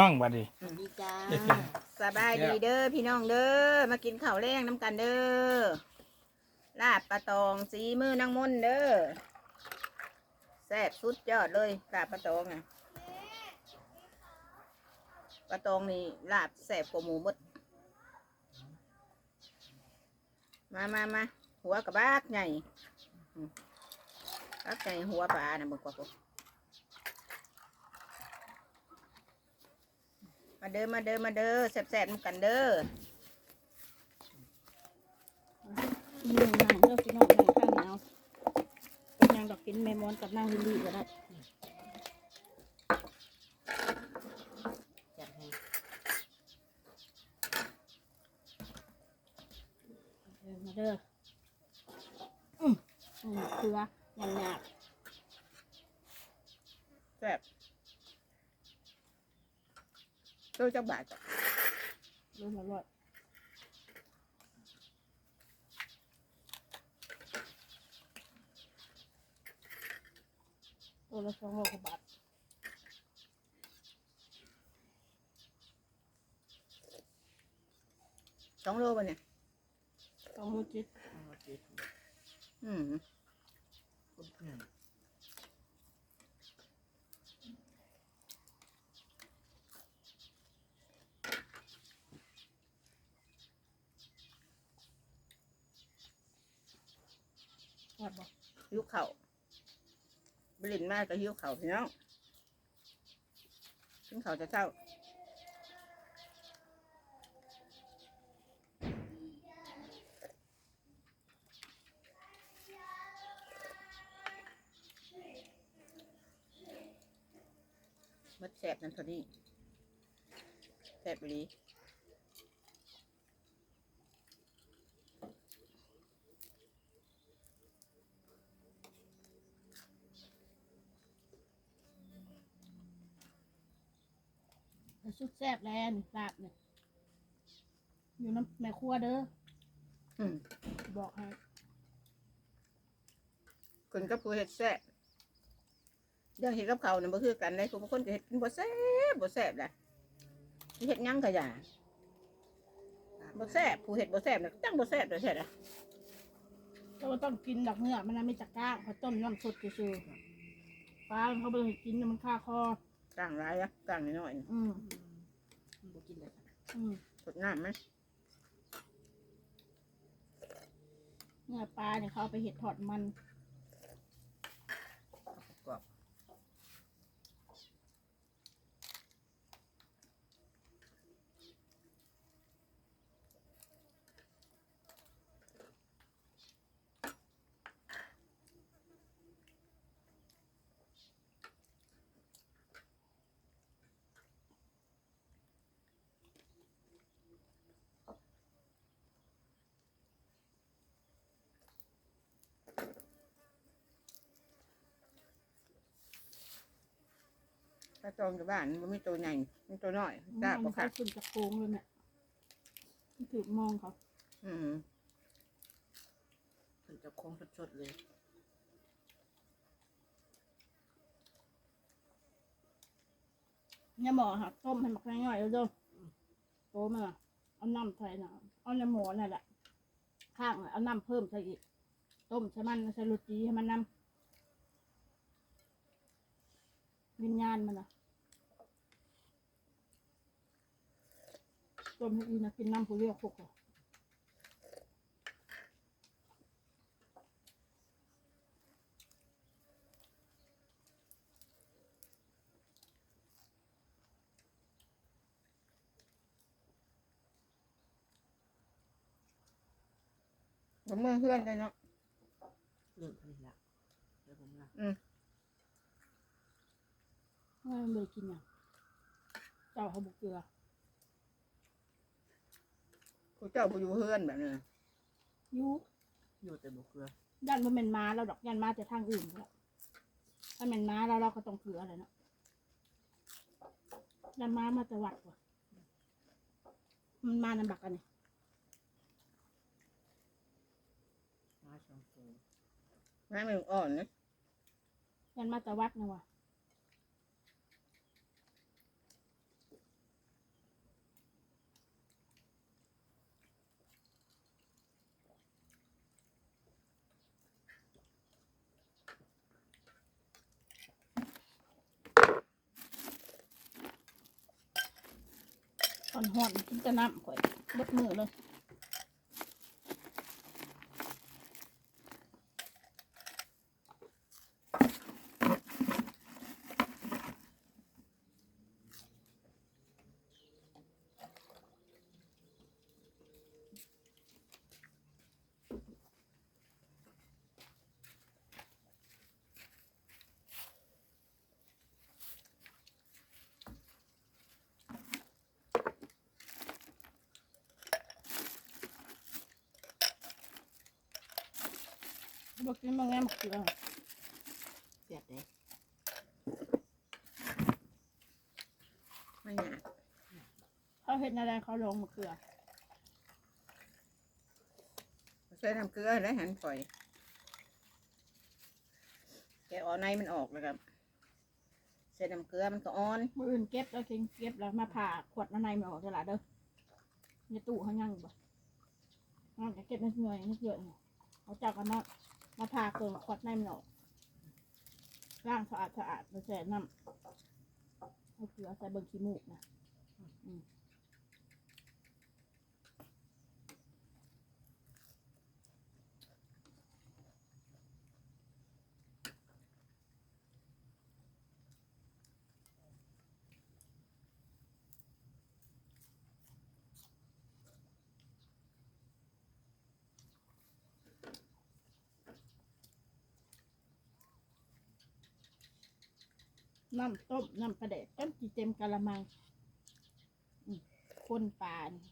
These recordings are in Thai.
น้องบัดนี้ดีจ้าสบายดีเด้อพี่น้องเด้อมากินข้าวแรงน้ำกันเด้อลาบปลาตองสีมือนางมนต์เด้อแซ่บสุดยอดเลยลาบปลาตองอะปลาตองนี่ลาบแซ่บกว่าหมูหมดมามามาหัวกระบากใหญ่อืมบักใหญ่หัวปลานะเบึกกว่าพวก มาเด้อมาเด้อมาเด้อแซ่บๆน้ำกันเด้อหนึ่งนางเลือกพี่น้องนางข้างหนาวเป็นนางดอกกินเมมอนกับนางลิลลี่ก็ได้จัดให้มาเด้ออืมอืมเกลือหยาบหยาบ แซ่บโลจักบาทจ้ะๆรู้มาลอยตัวละสองร้อยกว่าบาทสองโลป่ะเนี่ยสองร้อยเจ็ดอืม บาทบอก หิว เข่าบรินมากก็หิวเข่าวพี่น้องกินเขาจะเช้ามัดแสบนั่นพอดีแสบไปลี แต่สุดแซ่บแล้วนี่ลาบเนี่ยอยู่น้ำแม่ครัวเด้ออืมบอกให้คนกับผู้เห็ดแซ่บเดี๋ยวเห็ดกับเขาวเนี่ยบ่คือกันเลยคุณบางคนก็เห็ดกินบ่แซ่บบ่แซ่บแหละเห็ดหยังก็อย่าบ่แซ่บผู้เห็ดบ่แซ่บเนี่ยจังบ่แซ่บเลยแท้ละแต่ว่าต้องกินดอกเนื้อมันน่ะไม่จักก้างเขาต้มน้ำสดซื่อๆปลาเขาไปกินน่ะมันคาคอ กลางร้ายอะกลางน้อยๆน่ะอืมบ่กินเลยอืมสดน้ำไหมเนื้อปลาเนี่ยเขาเอาไปเห็ดทอดมัน ถ้าจองอยู่บ้านมันมีตัวใหญ่มีตัวน้อยมันจ้าบ่เขาค่ะขึ้นจากโค้งเลยเนี่ยมันถือมองเขาอืมถึงจะโค้งสดๆเลยเนี่ยหมอค่ะต้มให้หมักง่ายๆแล้วเด้อโตมาเอาน้ำใส่น่ะเอาน้ำหมูนั่นแหละข้างน่ะเอาน้ำเพิ่มใส่อีก ต้มใส่มันใส่โรตีให้มันน้ำวิญญาณมันนะ ต้มให้อีนะกินน้ำผู้เรียกพวกเขาบ่มือเพื่อนเลยเนาะเรื่องนี้ละเดี๋ยวผมละไม่ไม่ได้กินอย่างเจ้าเขาบุกเกลือ ผู้เจ้าผู้อยู่เพื่อนแบบนี้นะอยูอยู่แต่บุกเกลือยันว่าเป็นม้าเราดอกยันมาแต่ทางอื่นแล้วถ้าเป็นม้าเราเราก็ต้องเกลืออะไรเนาะยันม้ามาแต่วัดว่ะมันมานำบักกันนี่มาสองตัวไม้มันอ่อนนะยันมาแต่วัดนะว่ะ อนหอนกินจะน้ำข่อยเบิดมือเลย บอกกินบางแง่มะเขือเสียดเลยไม่ยากเขาเห็นอะไรเขาลงมะเขือใช้น้ำเกลือแล้วหันฝอย แกะเออนในมันออกแล้วครับใส่น้ำเกลือมันก็อ่อน มืออื่นเก็บแล้วทิ้งเก็บแล้วมาผ่าขวดมาในมาออกตลาดเด้อในตู้เขายังอยู่บ่นอกจากเก็บในเหนื่อยในเยอะเนี่ยเขาจับกันมา มาผ่าเกลือขวดในมันออกล้างสะอาดสะอาดมาแช่น้ำเอาเกลือใส่เบอร์ขี้มูกนะ อืม น้ำต้มน้ำปลาแดกต้มจีเต็มกะละมังอืมคนปลานี่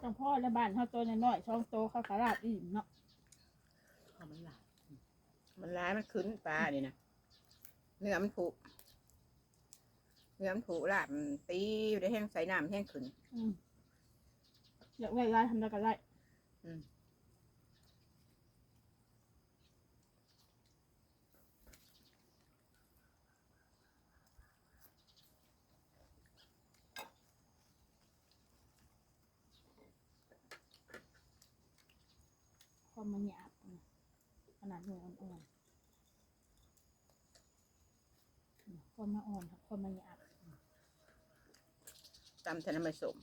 จังพ่อและบ้านเขาตัวน้อยๆช่องโตเขากระลาดอิ่มเนาะเพราะมันหลายมันร้ายมันขึ้นปลานี่นะเนื้อมันผุเนื้อมันผุลาบมันตีอยู่ได้แห้งใส่น้ำแห้งขึ้นอืมอยากไว้ร้านทำได้ก็ได้ ความมันหยาบนะขนาดหน่วยอ่อนความมันอ่อนครับความมันหยาบตำทะนำไม่สม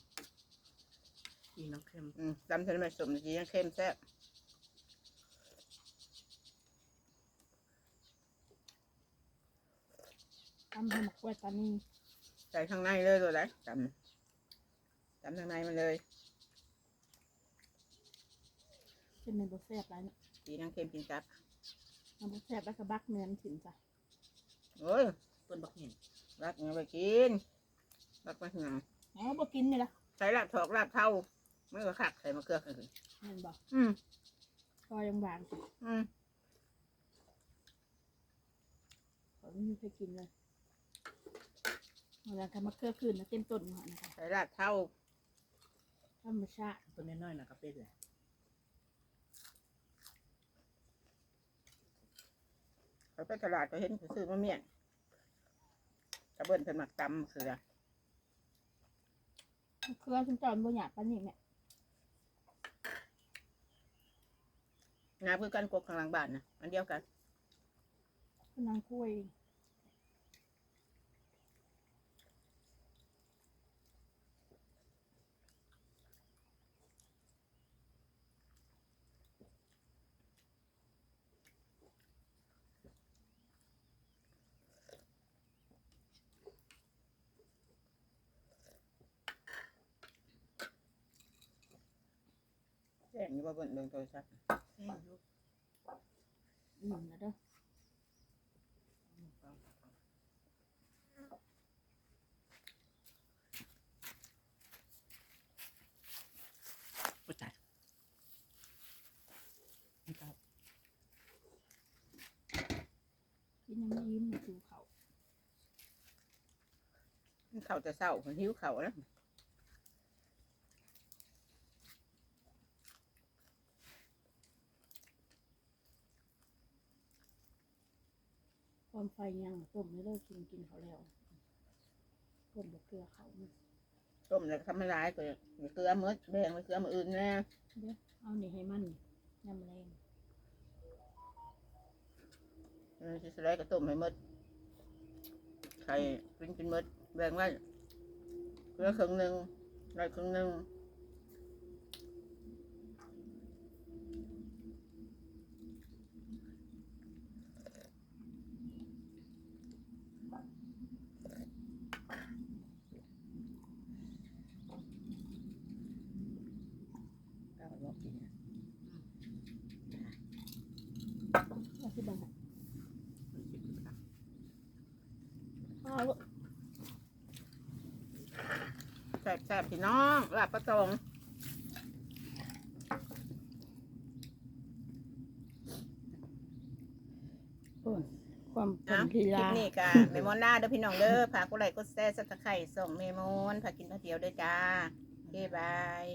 อีน้ำเค็มอืมตำทะนำไม่สมจียังเข้มแซ่บทำให้หมกกล้วยตานีใส่ข้างในเลยตัวไหนตำตำข้างในมันเลยเป็นในบทแซ่บไรเนี่ยจีนังเข้มกินกับมันบทแซ่บแล้วก็บักเนื้อมันถิ่นจ้ะโอ้ยต้นบักเห็นรักเงี้ยไปกินรักมาหนังอ๋อบ่กินนี่ละใส่ลาบถอกลาบเท่า ไม่ก็ขักใส่มะเขือขึ้นเห็นบอกอืมก็ยังบางจ้ะอืมเขาไม่มีใครกินเลยเวลาทำมะเขือคืนนะเต็มต้นหัวนะคะใส่ลาบเท่าธรรมชาติต้นน้อยๆนะกระเป็ดเลยเขาไปตลาดก็เห็นเขาซื้อมะเมี่ยงกระเบิ้นเป็นหมักตำเสือมะเขือฉันจอนบ่อยากปานนี้แม่ นาเพื่อกันกบข้างหลังบ้านนะอันเดียวกัน นางคุย แจ้งอยู่ว่าเบิ้นเบิ่งโทรศัพท์แห้งยุบอิ่มแล้วเด้อโอ้ยตายไม่ตายกินยังไม่ยิ้มมาดูเขา เขาจะเศร้าคนหิวเขาแล้ว ความไฟยังต้มไม่เลิกกินกินเขาแล้วต้มบะเกลือเขามันต้มแล้วก็ทำให้ร้ายก็อย่าเกลือมืดแบ่งไปเกลือมืออื่นนะเดี๋ยวเอานี่ให้มันยำแรงมันสิสไลด์กระต้มให้หมดไข่กินกินหมดแบ่งไว้เหลือครึ่งหนึ่งได้ครึ่งหนึ่ง เอาบอกกินนะ เอาที่บัง มันคิดอยู่นะ เอาลูก แซ่บแซ่บพี่น้องลาบปลาตองความเป็นะนคลิลีปลานี้กะเมมอนหน้าเด้อพี่น้องเด้อฝากกดไลค์กดแชร์สับตะไคร่ส่งเมมอนฝากกินข้าวเดียวเด้อจ้าโอเคบาย